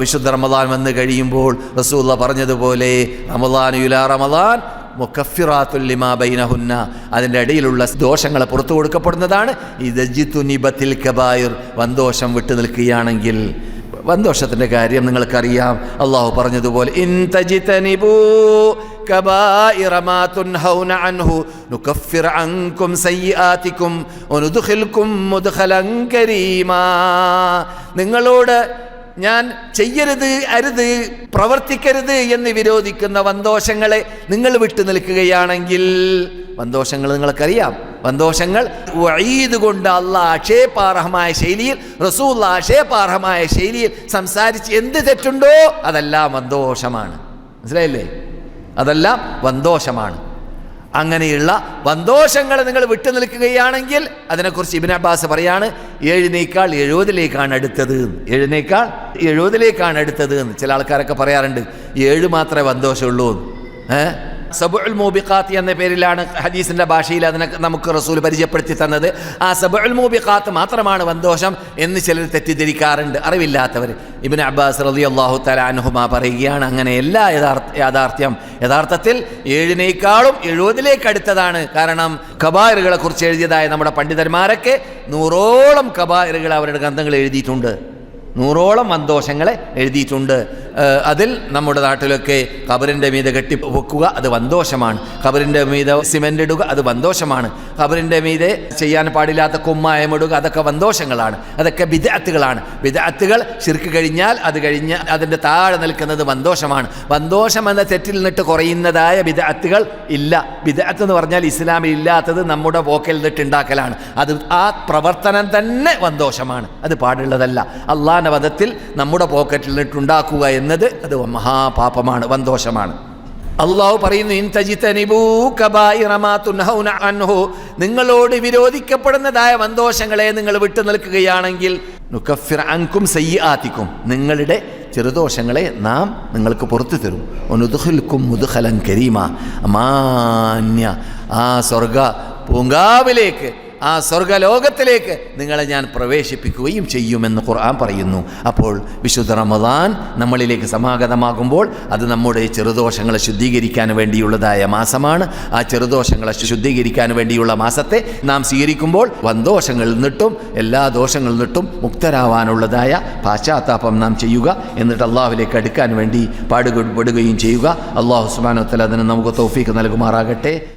വിശുദ്ധ റമദാൻ വന്ന് കഴിയുമ്പോൾ റസൂല്ല പറഞ്ഞതുപോലെ റമദാൻ യുലാ റമദാൻ മുക്കഫിറാത്തുല്ലിമാ ബൈനഹുന്ന അതിൻ്റെ ഇടയിലുള്ള ദോഷങ്ങൾ പുറത്തു കൊടുക്കപ്പെടുന്നതാണ് ഇദജിത്തു നിബത്തിൽ കബായിർ വന്തോഷം വിട്ടു നിൽക്കുകയാണെങ്കിൽ വന്തോഷത്തിൻ്റെ കാര്യം നിങ്ങൾക്കറിയാം അള്ളാഹു പറഞ്ഞതുപോലെ ഇൻ തജിതനിബൂ كبائر ما تنهون عنه نكفر عنكم سيئاتكم وندخلكم مدخلا كريما നിങ്ങളോട് ഞാൻ ചെയ്യരുത് അരുത് പ്രവർത്തിക്കരുത് എന്ന് വിരോധിക്കുന്ന വന്തോഷങ്ങളെ നിങ്ങൾ വിട്ടു നിൽക്കുകയാണെങ്കിൽ വന്തോഷങ്ങൾ നിങ്ങൾക്കറിയാം. വന്തോഷങ്ങൾ വഴീത് കൊണ്ട് അല്ല ആക്ഷേപാർഹമായ ശൈലിയിൽ റസൂൽ ആക്ഷേപാർഹമായ ശൈലിയിൽ സംസാരിച്ച് എന്ത് തെറ്റുണ്ടോ അതെല്ലാം വന്തോഷമാണ് മനസ്സിലായില്ലേ? അതെല്ലാം വന്തോഷമാണ് അങ്ങനെയുള്ള സന്തോഷങ്ങൾ നിങ്ങൾ വിട്ടു നിൽക്കുകയാണെങ്കിൽ അതിനെക്കുറിച്ച് ഇബിൻ അബ്ബാസ് പറയാണ് ഏഴിനേക്കാൾ എഴുപതിലേക്കാണ് അടുത്തത് എഴുന്നേക്കാൾ എഴുപതിലേക്കാണ് അടുത്തത് എന്ന് ചില ആൾക്കാരൊക്കെ പറയാറുണ്ട് ഏഴ് മാത്രമേ സന്തോഷമുള്ളൂ എന്ന്. ഏഹ് സബുൽ മൂബിഖാത്ത് എന്ന പേരിലാണ് ഹദീസിന്റെ ഭാഷയിൽ അതിനെ നമുക്ക് റസൂൽ പരിചയപ്പെടുത്തി തന്നത്. ആ സബുൽ മൂബിഖാത്ത് മാത്രമാണ് വന്തോഷം എന്ന് ചിലർ തെറ്റിദ്ധരിക്കാറുണ്ട്. അറിവില്ലാത്തവർ. ഇബിൻ അബ്ബാസ് റലി അള്ളാഹു തലാനുഹുമ പറയുകയാണ് അങ്ങനെ എല്ലാ യഥാർത്ഥ യാഥാർത്ഥ്യം യഥാർത്ഥത്തിൽ ഏഴിനേക്കാളും എഴുപതിലേക്ക് അടുത്തതാണ്. കാരണം കബായറുകളെ കുറിച്ച് എഴുതിയതായ നമ്മുടെ പണ്ഡിതന്മാരൊക്കെ നൂറോളം കബായറുകൾ അവരുടെ ഗ്രന്ഥങ്ങൾ എഴുതിയിട്ടുണ്ട്. നൂറോളം വന്തോഷങ്ങളെ എഴുതിയിട്ടുണ്ട്. അതിൽ നമ്മുടെ നാട്ടിലൊക്കെ കബറിന്റെ മീതെ കെട്ടി വെക്കുക അത് വന്തോഷമാണ് കബറിന്റെ മീതെ സിമെന്റ് ഇടുക അത് വന്തോഷമാണ് ഖബറിന്റെ മീതെ ചെയ്യാൻ പാടില്ലാത്ത കുമ്മായം ഇടുക അതൊക്കെ വന്തോഷങ്ങളാണ് അതൊക്കെ വിദഗ്ധകളാണ് വിദഗ്ധകൾ ശിർക്ക് കഴിഞ്ഞാൽ അത് കഴിഞ്ഞ് അതിന്റെ താഴെ നിൽക്കുന്നത് വന്തോഷമാണ് വന്തോഷം എന്ന തെറ്റിൽ നിന്നിട്ട് കുറയുന്നതായ വിദഗ്ധകൾ ഇല്ല. വിദഗ്ധ എന്ന് പറഞ്ഞാൽ ഇസ്ലാമിൽ ഇല്ലാത്തത് നമ്മുടെ പോക്കൽ നിന്നിട്ട് ഉണ്ടാക്കലാണ്. അത് ആ പ്രവർത്തനം തന്നെ വന്തോഷമാണ് അത് പാടുള്ളതല്ല. അള്ളാഹിന്റെ വധത്തിൽ നമ്മുടെ പോക്കറ്റിൽ നിട്ടുണ്ടാക്കുക എന്നത് അത് മഹാപാപമാണ് വന്തോഷമാണ് അള്ളാഹു പറയുന്നു "ഇൻ തജിതനിബൂ കബായിറ മാ തുൻഹൗന അൻഹു." നിങ്ങളോട് വിരോധിക്കപ്പെടുന്നതായ വന്തോഷങ്ങളെ നിങ്ങൾ വിട്ടു നിൽക്കുകയാണെങ്കിൽ സയ്യാത്തിക്കും നിങ്ങളുടെ ചെറുദോഷങ്ങളെ നാം നിങ്ങൾക്ക് പുറത്തു തരും. ഒനുദുഹൽക്കും മുതുഹലൻ കരീമ. മാന്യ ആ സ്വർഗ പൂങ്കാവിലേക്ക് ആ സ്വർഗലോകത്തിലേക്ക് നിങ്ങളെ ഞാൻ പ്രവേശിപ്പിക്കുകയും ചെയ്യുമെന്ന് ഖുർആൻ പറയുന്നു. അപ്പോൾ വിശുദ്ധ റമദാൻ നമ്മളിലേക്ക് സമാഗതമാകുമ്പോൾ അത് നമ്മുടെ ചെറുദോഷങ്ങളെ ശുദ്ധീകരിക്കാൻ വേണ്ടിയുള്ളതായ മാസമാണ്. ആ ചെറുദോഷങ്ങളെ ശുദ്ധീകരിക്കാൻ വേണ്ടിയുള്ള മാസത്തെ നാം സ്വീകരിക്കുമ്പോൾ വന്തോഷങ്ങളിൽ നിന്നിട്ടും എല്ലാ ദോഷങ്ങളിൽ നിന്നിട്ടും മുക്തരാവാനുള്ളതായ പാശ്ചാത്താപം നാം ചെയ്യുക എന്നിട്ട് അള്ളാഹുലേക്ക് അടുക്കാൻ വേണ്ടി പാടുപെടുകയും ചെയ്യുക. അള്ളാഹു സുബാനോത്തല അതിന് നമുക്ക് തൗഫീക്ക് നൽകുമാറാകട്ടെ.